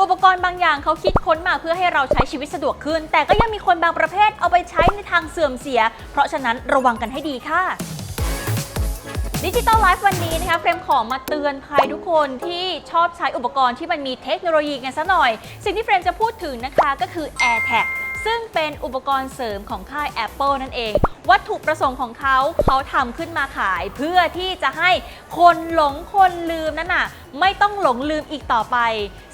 อุปกรณ์บางอย่างเขาคิดค้นมาเพื่อให้เราใช้ชีวิตสะดวกขึ้น แต่ก็ยังมีคนบางประเภทเอาไปใช้ในทางเสื่อมเสีย เพราะฉะนั้นระวังกันให้ดีค่ะดิจิตอลไลฟ์วันนี้นะคะเฟรมขอมาเตือนภัยทุกคนที่ชอบใช้อุปกรณ์ที่มันมีเทคโนโลยีกันซะหน่อย สิ่งที่เฟรมจะพูดถึงนะคะก็คือ AirTag ซึ่งเป็นอุปกรณ์เสริมของค่าย Apple นั่นเอง วัตถุประสงค์ของเขาเขาทำขึ้นมาขาย เพื่อที่จะให้คนหลงคนลืมนั่นน่ะไม่ต้องหลงลืมอีกต่อไป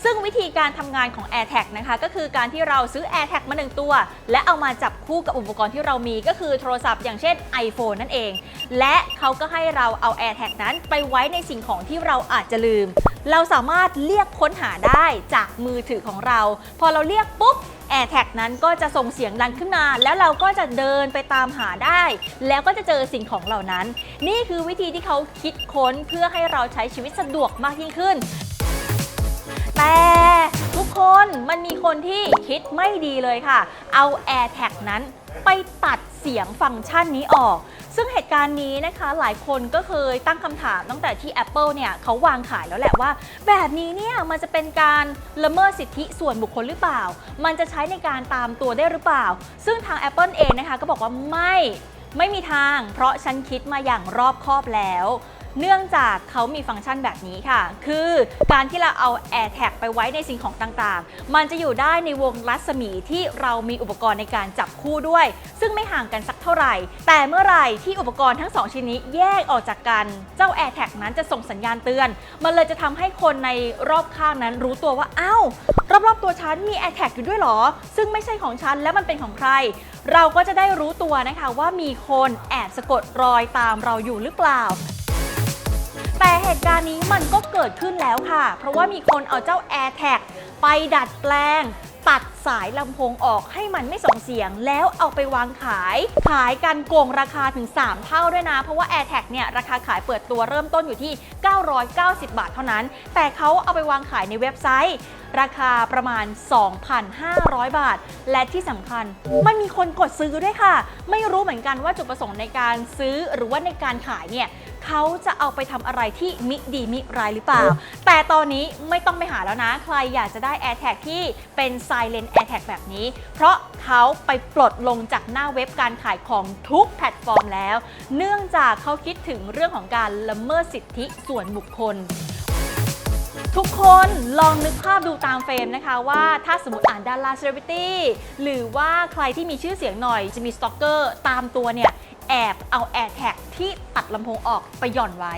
ซึ่งวิธีการทำงานของ AirTag นะคะ ก็คือการที่เราซื้อ AirTag มาหนึ่งตัว และเอามาจับคู่กับอุปกรณ์ที่เรามีก็คือโทรศัพท์อย่างเช่น iPhone นั่นเอง และเขาก็ให้เราเอา AirTag นั้นไปไว้ในสิ่งของที่เราอาจจะลืม เราสามารถเรียกค้นหาได้จากมือถือของเรา พอเราเรียกปุ๊บ AirTag นั้นก็จะส่งเสียงดังขึ้นมา แล้วเราก็จะเดินไปตามหาได้ แล้วก็จะเจอสิ่งของเหล่านั้น นี่คือวิธีที่เขาคิดค้นเพื่อให้เราใช้ชีวิตสะดวกมากยิ่งขึ้น แต่ทุกคนมันมีคนที่คิดไม่ดีเลยค่ะ เอา AirTag นั้นไปตัดเสียงฟังก์ชันนี้ออก ซึ่งเหตุการณ์นี้นะคะ หลายคนก็เคยตั้งคำถามตั้งแต่ที่ Apple เนี่ยเขาวางขายแล้วแหละว่า แบบนี้เนี่ยมันจะเป็นการละเมิดสิทธิส่วนบุคคลหรือเปล่า มันจะใช้ในการตามตัวได้หรือเปล่า ซึ่งทาง Apple เองนะคะก็บอกว่าไม่ไม่มีทาง เพราะฉันคิดมาอย่างรอบคอบแล้ว เนื่องจากเขามีฟังก์ชันแบบนี้ค่ะ คือการที่เราเอา AirTag ไปไว้ในสิ่งของต่างๆ มันจะอยู่ได้ในวงรัศมีที่เรามีอุปกรณ์ในการจับคู่ด้วย ซึ่งไม่ห่างกันสักเท่าไหร่ แต่เมื่อไหร่ที่อุปกรณ์ทั้งสองชิ้นนี้แยกออกจากกัน เจ้า AirTag นั้นจะส่งสัญญาณเตือน มันเลยจะทำให้คนในรอบข้างนั้นรู้ตัวว่า อ้าว รอบๆตัวฉันมี AirTag อยู่ด้วยหรอ ซึ่งไม่ใช่ของฉันและมันเป็นของใคร เราก็จะได้รู้ตัวนะคะว่ามีคนแอบสะกดรอยตามเราอยู่หรือเปล่า แต่เหตุการณ์นี้มันก็เกิดขึ้นแล้วค่ะ เพราะว่ามีคนเอาเจ้า AirTag ไปดัดแปลง ตัดสายลำโพงออกให้มันไม่ส่งเสียง แล้วเอาไปวางขาย ขายกันโกงราคาถึง 3 เท่าด้วยนะ เพราะว่า AirTag เนี่ยราคาขายเปิดตัวเริ่มต้นอยู่ที่ 990 บาทเท่านั้น แต่เขาเอาไปวางขายในเว็บไซต์ ราคาประมาณ 2,500 บาท และที่สำคัญมันมีคนกดซื้อด้วยค่ะ ไม่รู้เหมือนกันว่าจุดประสงค์ในการซื้อหรือว่าในการขายเนี่ย เขาจะเอาไปทำอะไรที่มิดีมิร้ายหรือเปล่า แต่ตอนนี้ไม่ต้องไปหาแล้วนะ ใครอยากจะได้ AirTag ที่เป็น Silent AirTag แบบนี้ เพราะเขาไปปลดลงจากหน้าเว็บการขายของทุกแพลตฟอร์มแล้ว เนื่องจากเขาคิดถึงเรื่องของการละเมิดสิทธิส่วนบุคคล ทุกคนลองนึกภาพดูตามเฟรมนะคะว่าถ้าสมมติอ่านดาราเซเลบริตี้หรือว่าใครที่มีชื่อเสียงหน่อยจะมีสตอกเกอร์ตามตัวเนี่ย แอบเอา AirTag ที่ตัดลำโพงออกไปหย่อนไว้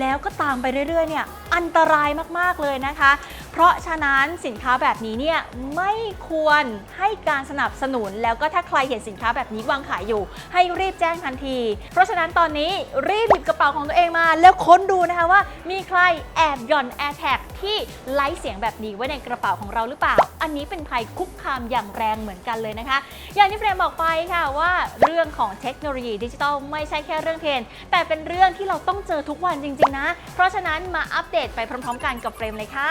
แล้วก็ตามไปเรื่อยๆเนี่ยอันตรายมากๆเลยนะคะ เพราะฉะนั้นสินค้าแบบนี้เนี่ยไม่ควรให้การสนับสนุน แล้วก็ถ้าใครเห็นสินค้าแบบนี้วางขายอยู่ ให้รีบแจ้งทันที เพราะฉะนั้นตอนนี้รีบหยิบกระเป๋าของตัวเองมา แล้วค้นดูนะคะว่ามีใครแอบหย่อน AirTag ที่ไล่เสียงแบบนี้ไว้ในกระเป๋าของเราหรือเปล่า อันนี้เป็นภัยคุกคามอย่างแรงเหมือนกันเลยนะคะ อย่างที่เฟรมบอกไปค่ะว่าเรื่องของเทคโนโลยีดิจิทัลไม่ใช่แค่เรื่องเทรนแต่เป็นเรื่องที่เราต้องเจอทุกวันจริง ๆ นะ เพราะฉะนั้นมาอัปเดตไปพร้อม ๆ กันกับเฟรมเลยค่ะ